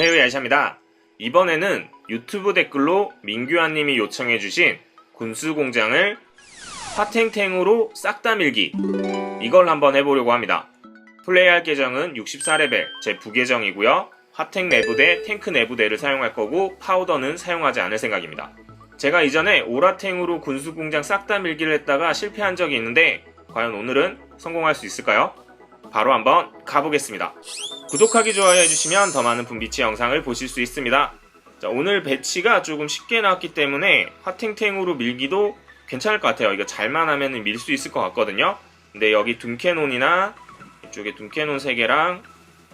안녕하세요 야이샤입니다. 이번에는 유튜브 댓글로 민규환님이 요청해주신 군수공장을 화탱탱으로 싹 다 밀기 이걸 한번 해보려고 합니다. 플레이할 계정은 64레벨 제 부계정이고요. 화탱 내부대, 탱크 내부대를 사용할 거고 파우더는 사용하지 않을 생각입니다. 제가 이전에 오라탱으로 군수공장 싹 다 밀기를 했다가 실패한 적이 있는데 과연 오늘은 성공할 수 있을까요? 바로 한번 가보겠습니다. 구독하기 좋아요 해주시면 더 많은 분비치 영상을 보실 수 있습니다. 자, 오늘 배치가 조금 쉽게 나왔기 때문에 화탱탱으로 밀기도 괜찮을 것 같아요. 이거 잘만 하면 밀 수 있을 것 같거든요. 근데 여기 둠캐논이나 이쪽에 둠캐논 3개랑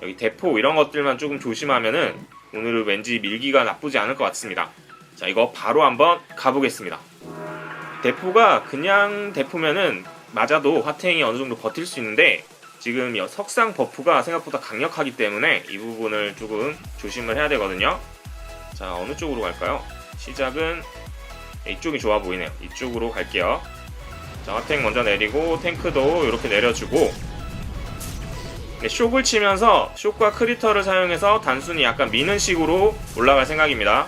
여기 대포 이런 것들만 조금 조심하면은 오늘은 왠지 밀기가 나쁘지 않을 것 같습니다. 자, 이거 바로 한번 가보겠습니다. 대포가 그냥 대포면은 맞아도 화탱이 어느 정도 버틸 수 있는데 지금 이 석상 버프가 생각보다 강력하기 때문에 이 부분을 조금 조심을 해야 되거든요. 자, 어느 쪽으로 갈까요? 시작은 이쪽이 좋아 보이네요. 이쪽으로 갈게요. 자, 화탱 먼저 내리고 탱크도 이렇게 내려주고 네, 쇽을 치면서 쇽과 크리터를 사용해서 단순히 약간 미는 식으로 올라갈 생각입니다.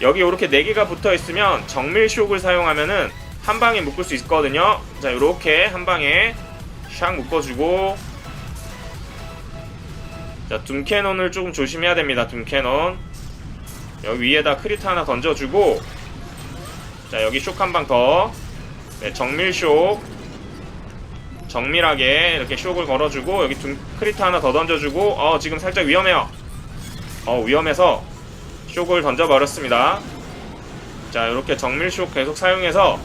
여기 이렇게 4개가 붙어 있으면 정밀 쇽을 사용하면은 한 방에 묶을 수 있거든요. 자, 이렇게 한 방에 샥 묶어주고 자, 둠캐논을 조금 조심해야 됩니다. 둠캐논 여기 위에다 크리트 하나 던져주고 자, 여기 쇽한방 더. 네, 정밀 쇽. 정밀하게 이렇게 쇽을 걸어주고 여기 둠 크리트 하나 더 던져주고 어 지금 살짝 위험해요. 어 위험해서 쇽을 던져버렸습니다. 자 이렇게 정밀 쇽 계속 사용해서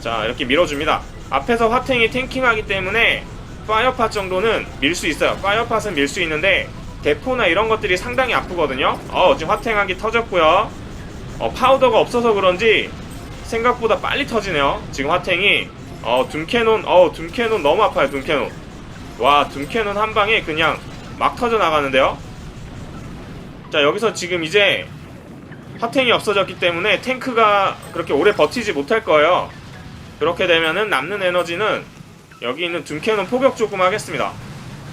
자 이렇게 밀어줍니다. 앞에서 화탱이 탱킹하기 때문에 파이어팟 정도는 밀 수 있어요. 파이어팟은 밀 수 있는데 대포나 이런 것들이 상당히 아프거든요. 어 지금 화탱하기 터졌고요. 어 파우더가 없어서 그런지 생각보다 빨리 터지네요. 지금 화탱이 어 둠캐논 어 둠캐논 너무 아파요. 둠캐논 와 둠캐논 한 방에 그냥 막 터져 나가는데요. 자 여기서 지금 이제 화탱이 없어졌기 때문에 탱크가 그렇게 오래 버티지 못할 거예요. 그렇게 되면은 남는 에너지는 여기 있는 둠캐논 포격 조금 하겠습니다.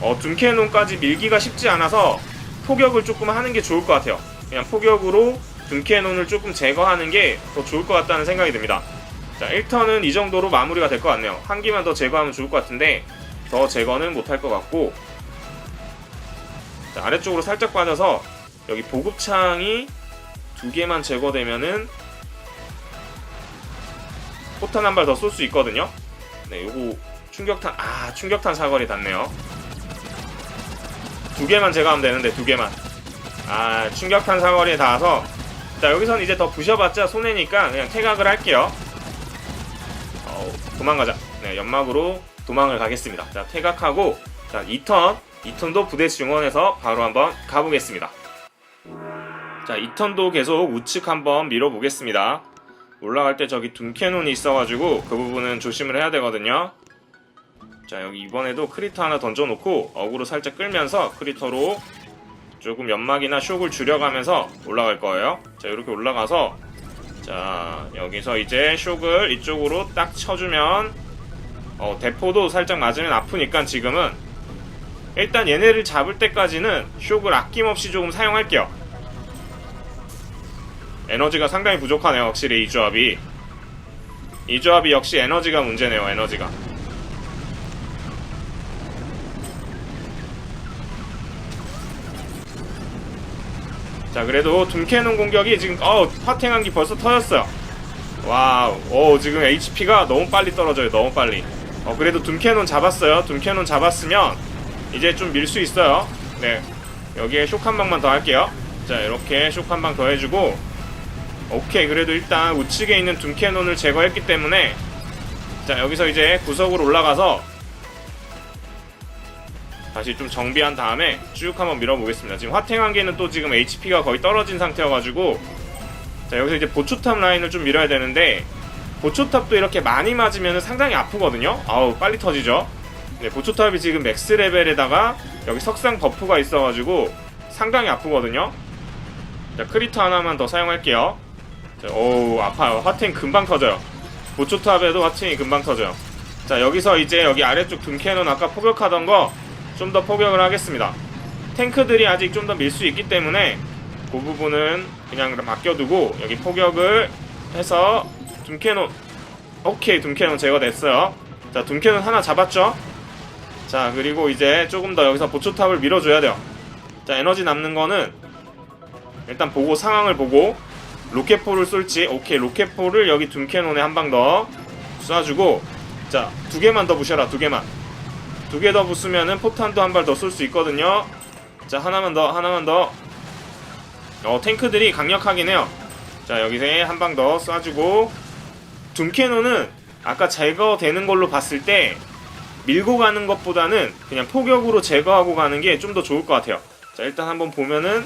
어, 둠캐논까지 밀기가 쉽지 않아서 포격을 조금 하는 게 좋을 것 같아요. 그냥 포격으로 둠캐논을 조금 제거하는 게 더 좋을 것 같다는 생각이 듭니다. 자, 1턴은 이 정도로 마무리가 될 것 같네요. 한 기만 더 제거하면 좋을 것 같은데 더 제거는 못할 것 같고 자, 아래쪽으로 살짝 빠져서 여기 보급창이 두 개만 제거되면은 포탄 한 발 더 쏠 수 있거든요. 네, 요거 충격탄 아 충격탄 사거리 닿네요. 두 개만 제거하면 되는데 두 개만. 아 충격탄 사거리에 닿아서 자 여기선 이제 더 부셔봤자 손해니까 그냥 퇴각을 할게요. 어, 도망가자. 네 연막으로 도망을 가겠습니다. 자 퇴각하고 자 2턴 2턴도 부대 증원해서 바로 한번 가보겠습니다. 자 2턴도 계속 우측 한번 밀어보겠습니다. 올라갈 때 저기 둠캐논이 있어가지고 그 부분은 조심을 해야 되거든요. 자 여기 이번에도 크리터 하나 던져놓고 어그로 살짝 끌면서 크리터로 조금 연막이나 쇽을 줄여가면서 올라갈 거예요. 자 이렇게 올라가서 자 여기서 이제 쇽을 이쪽으로 딱 쳐주면 어, 대포도 살짝 맞으면 아프니까 지금은 일단 얘네를 잡을 때까지는 쇽을 아낌없이 조금 사용할게요. 에너지가 상당히 부족하네요 확실히 이 조합이 이 조합이 역시 에너지가 문제네요 에너지가 자 그래도 둠캐논 공격이 지금 어 화탱한기 벌써 터졌어요. 와우 오 지금 HP가 너무 빨리 떨어져요 너무 빨리. 어 그래도 둠캐논 잡았어요. 둠캐논 잡았으면 이제 좀 밀 수 있어요. 네 여기에 쇼한 방만 더 할게요. 자 이렇게 쇼한방 더 해주고. 오케이 그래도 일단 우측에 있는 둠캐논을 제거했기 때문에 자 여기서 이제 구석으로 올라가서 다시 좀 정비한 다음에 쭉 한번 밀어보겠습니다. 지금 화탱 한 개는 또 지금 HP가 거의 떨어진 상태여가지고 자 여기서 이제 보초탑 라인을 좀 밀어야 되는데 보초탑도 이렇게 많이 맞으면 상당히 아프거든요? 아우 빨리 터지죠? 네, 보초탑이 지금 맥스 레벨에다가 여기 석상 버프가 있어가지고 상당히 아프거든요? 자 크리터 하나만 더 사용할게요. 자, 오우 아파요. 화탱 금방 터져요. 보초탑에도 화탱이 금방 터져요. 자 여기서 이제 여기 아래쪽 둠캐논 아까 포격하던 거 좀 더 포격을 하겠습니다. 탱크들이 아직 좀 더 밀 수 있기 때문에 그 부분은 그냥 맡겨두고 여기 포격을 해서 둠캐논 오케이 둠캐논 제거됐어요. 자 둠캐논 하나 잡았죠? 자 그리고 이제 조금 더 여기서 보초탑을 밀어줘야 돼요. 자 에너지 남는 거는 일단 보고 상황을 보고 로켓포를 쏠지 오케이 로켓포를 여기 둠캐논에 한 방 더 쏴주고 자 두 개만 더 부셔라 두 개만 두 개더 부수면은 포탄도 한 발 더 쏠 수 있거든요 자 하나만 더 하나만 더 어, 탱크들이 강력하긴 해요. 자, 여기서 한 방 더 쏴주고, 둠캐논은 아까 제거되는 걸로 봤을 때, 밀고 가는 것보다는 그냥 포격으로 제거하고 가는 게 좀 더 좋을 것 같아요. 자, 일단 한번 보면은,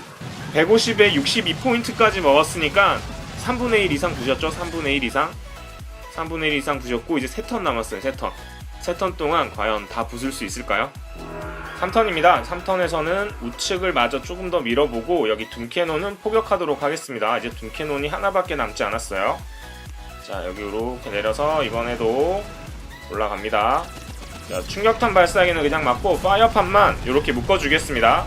150에 62포인트까지 먹었으니까, 3분의 1 이상 부셨죠? 3분의 1 이상? 3분의 1 이상 부셨고, 이제 3턴 남았어요, 3턴. 3턴 동안 과연 다 부술 수 있을까요? 3턴입니다. 3턴에서는 우측을 마저 조금 더 밀어보고 여기 둠캐논은 포격하도록 하겠습니다. 이제 둠캐논이 하나밖에 남지 않았어요. 자 여기 이렇게 내려서 이번에도 올라갑니다. 자, 충격탄 발사기는 그냥 맞고 파이어판만 이렇게 묶어주겠습니다.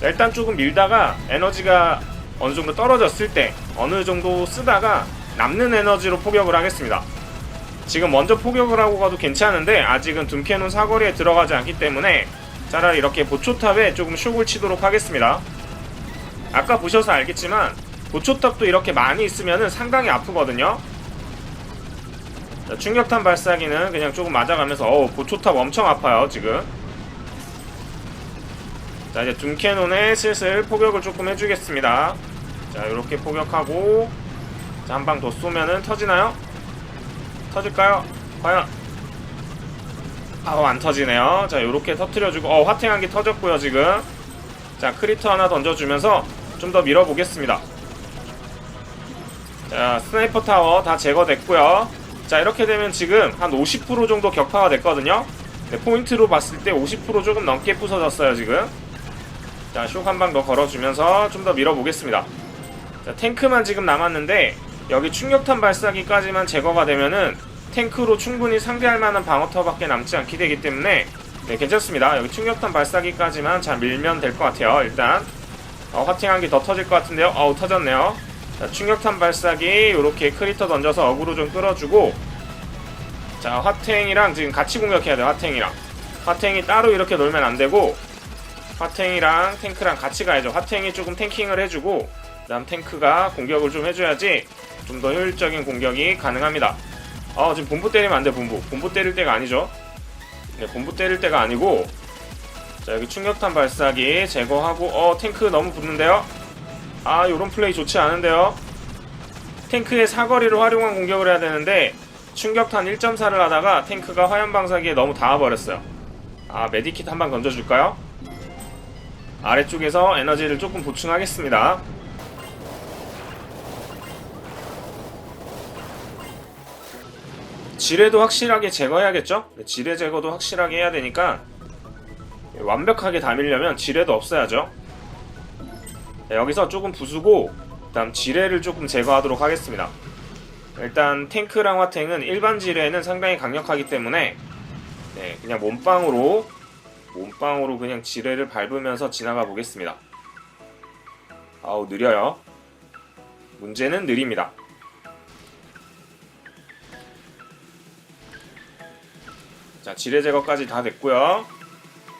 자, 일단 조금 밀다가 에너지가 어느 정도 떨어졌을 때 어느 정도 쓰다가 남는 에너지로 포격을 하겠습니다. 지금 먼저 포격을 하고 가도 괜찮은데 아직은 둠캐논 사거리에 들어가지 않기 때문에 차라리 이렇게 보초탑에 조금 쇼을 치도록 하겠습니다. 아까 보셔서 알겠지만 보초탑도 이렇게 많이 있으면 상당히 아프거든요. 자, 충격탄 발사기는 그냥 조금 맞아가면서 어 보초탑 엄청 아파요 지금. 자 이제 둠캐논에 슬슬 포격을 조금 해주겠습니다. 자 이렇게 포격하고 한방 더 쏘면은 터지나요? 터질까요? 과연? 아우 안 터지네요. 자 요렇게 터트려주고 어 화탱한 게 터졌고요 지금. 자 크리터 하나 던져주면서 좀 더 밀어보겠습니다. 자 스나이퍼 타워 다 제거됐고요. 자 이렇게 되면 지금 한 50% 정도 격파가 됐거든요. 네, 포인트로 봤을 때 50% 조금 넘게 부서졌어요 지금. 자쇼 한 방 더 걸어주면서 좀 더 밀어보겠습니다. 자 탱크만 지금 남았는데 여기 충격탄 발사기까지만 제거가 되면은 탱크로 충분히 상대할 만한 방어터밖에 남지 않게 되기 때문에 네, 괜찮습니다. 여기 충격탄 발사기까지만 잘 밀면 될 것 같아요. 일단 어, 화팅한 게더 터질 것 같은데요. 어우 터졌네요. 자, 충격탄 발사기 이렇게 크리터 던져서 어그로 좀 끌어주고 자 화탱이랑 지금 같이 공격해야 돼요. 화탱이랑 화탱이 따로 이렇게 놀면 안 되고 화탱이랑 탱크랑 같이 가야죠. 화탱이 조금 탱킹을 해주고 그 다음 탱크가 공격을 좀 해줘야지 좀 더 효율적인 공격이 가능합니다. 아 지금 본부 때리면 안돼 본부. 본부 때릴 때가 아니죠. 네 본부 때릴 때가 아니고 자 여기 충격탄 발사기 제거하고 어 탱크 너무 붙는데요? 아 요런 플레이 좋지 않은데요? 탱크의 사거리를 활용한 공격을 해야 되는데 충격탄 1.4를 하다가 탱크가 화염 방사기에 너무 닿아버렸어요. 아 메디킷 한방 던져줄까요? 아래쪽에서 에너지를 조금 보충하겠습니다 지뢰도 확실하게 제거해야겠죠? 네, 지뢰 제거도 확실하게 해야 되니까 완벽하게 다 밀려면 지뢰도 없어야죠. 네, 여기서 조금 부수고 그다음 지뢰를 조금 제거하도록 하겠습니다. 일단 탱크랑 화탱은 일반 지뢰는 상당히 강력하기 때문에 네, 그냥 몸빵으로 몸빵으로 그냥 지뢰를 밟으면서 지나가 보겠습니다. 아우 느려요. 문제는 느립니다. 자, 지뢰 제거까지 다 됐고요.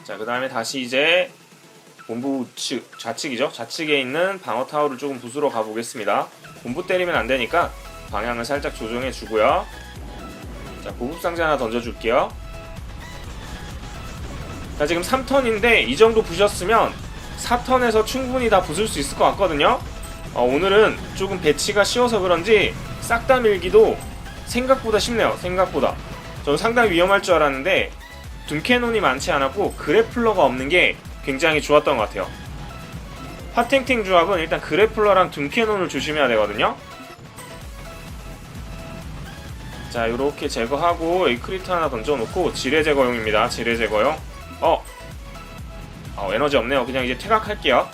자, 그 다음에 다시 이제 본부 측, 좌측이죠. 좌측에 있는 방어 타워를 조금 부수러 가보겠습니다. 본부 때리면 안 되니까 방향을 살짝 조정해 주고요. 자, 보급 상자 하나 던져줄게요. 자, 지금 3턴인데 이 정도 부셨으면 4턴에서 충분히 다 부술 수 있을 것 같거든요. 어, 오늘은 조금 배치가 쉬워서 그런지 싹 다 밀기도 생각보다 쉽네요. 생각보다. 저는 상당히 위험할 줄 알았는데 둠캐논이 많지 않았고 그래플러가 없는 게 굉장히 좋았던 것 같아요. 파탱탱 조합은 일단 그래플러랑 둠캐논을 조심해야 되거든요. 자, 이렇게 제거하고 이 크리트 하나 던져놓고 지뢰 제거용입니다. 지뢰 제거용. 어, 어 에너지 없네요. 그냥 이제 퇴각할게요.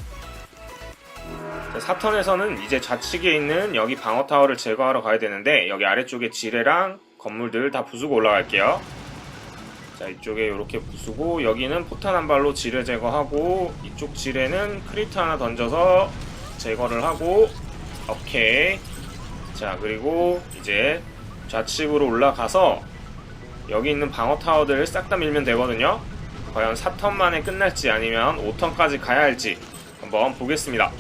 자, 4턴에서는 이제 좌측에 있는 여기 방어 타워를 제거하러 가야 되는데 여기 아래쪽에 지뢰랑 건물들 다 부수고 올라갈게요. 자 이쪽에 이렇게 부수고 여기는 포탄 한 발로 지뢰 제거하고 이쪽 지뢰는 크리트 하나 던져서 제거를 하고 오케이. 자 그리고 이제 좌측으로 올라가서 여기 있는 방어 타워들을 싹 다 밀면 되거든요. 과연 4턴 만에 끝날지 아니면 5턴까지 가야 할지 한번 보겠습니다.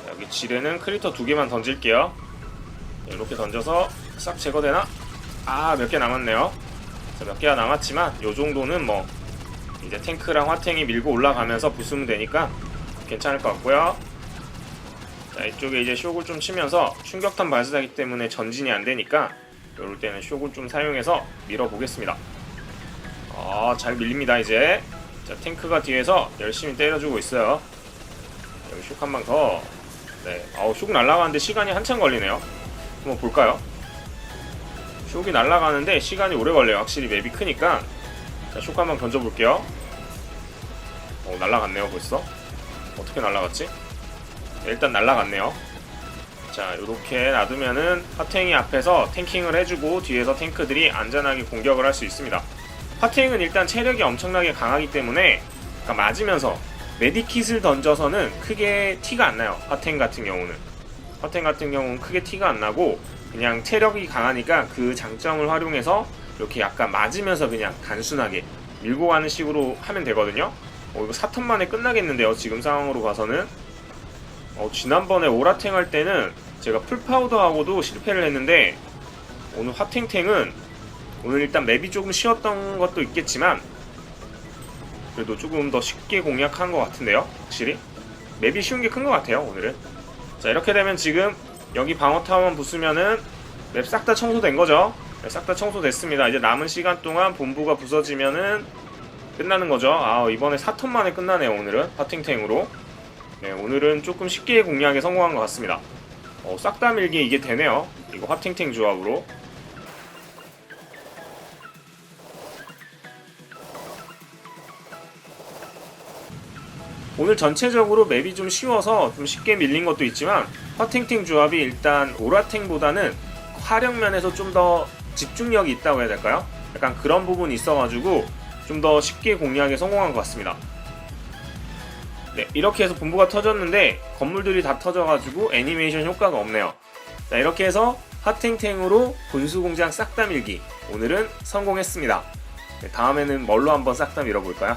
자, 여기 지뢰는 크리터 두 개만 던질게요 이렇게 던져서 싹 제거되나? 아 몇 개 남았네요. 자, 몇 개가 남았지만 요 정도는 뭐 이제 탱크랑 화탱이 밀고 올라가면서 부수면 되니까 괜찮을 것 같고요. 자 이쪽에 이제 쇼을 좀 치면서 충격탄 발사하기 때문에 전진이 안 되니까 이럴 때는 쇼을 좀 사용해서 밀어보겠습니다. 아 잘 밀립니다 이제. 자 탱크가 뒤에서 열심히 때려주고 있어요. 여기 슉 한 방 더. 네, 아우 슉 날아가는데 시간이 한참 걸리네요 한번 볼까요? 슉이 날아가는데 시간이 오래 걸려요. 확실히 맵이 크니까. 자, 슉 한번 던져볼게요. 어 날아갔네요 벌써. 어떻게 날아갔지? 네, 일단 날아갔네요. 자 이렇게 놔두면은 화탱이 앞에서 탱킹을 해주고 뒤에서 탱크들이 안전하게 공격을 할 수 있습니다. 화탱은 일단 체력이 엄청나게 강하기 때문에 그러니까 맞으면서 메디킷을 던져서는 크게 티가 안 나요. 화탱 같은 경우는 화탱 같은 경우는 크게 티가 안 나고 그냥 체력이 강하니까 그 장점을 활용해서 이렇게 약간 맞으면서 그냥 단순하게 밀고 가는 식으로 하면 되거든요. 어, 이거 4턴 만에 끝나겠는데요 지금 상황으로 봐서는. 어, 지난번에 오라탱 할 때는 제가 풀파우더하고도 실패를 했는데 오늘 화탱탱은 오늘 일단 맵이 조금 쉬웠던 것도 있겠지만 그래도 조금 더 쉽게 공략한 것 같은데요 확실히? 맵이 쉬운 게 큰 것 같아요 오늘은 자 이렇게 되면 지금 여기 방어타워만 부수면은 맵 싹 다 청소된 거죠? 네, 싹다 청소됐습니다. 이제 남은 시간 동안 본부가 부서지면은 끝나는 거죠. 아 이번에 4턴 만에 끝나네요 오늘은. 파팅탱으로. 네 오늘은 조금 쉽게 공략에 성공한 것 같습니다. 어, 싹 다 밀기 이게 되네요. 이거 화팅탱 조합으로 오늘 전체적으로 맵이 좀 쉬워서 좀 쉽게 밀린 것도 있지만 화탱탱 조합이 일단 오라탱보다는 화력 면에서 좀 더 집중력이 있다고 해야 될까요? 약간 그런 부분이 있어가지고 좀 더 쉽게 공략에 성공한 것 같습니다. 네, 이렇게 해서 본부가 터졌는데 건물들이 다 터져가지고 애니메이션 효과가 없네요. 자, 이렇게 해서 화탱탱으로 분수공장 싹 다 밀기 오늘은 성공했습니다. 네, 다음에는 뭘로 한번 싹 다 밀어볼까요?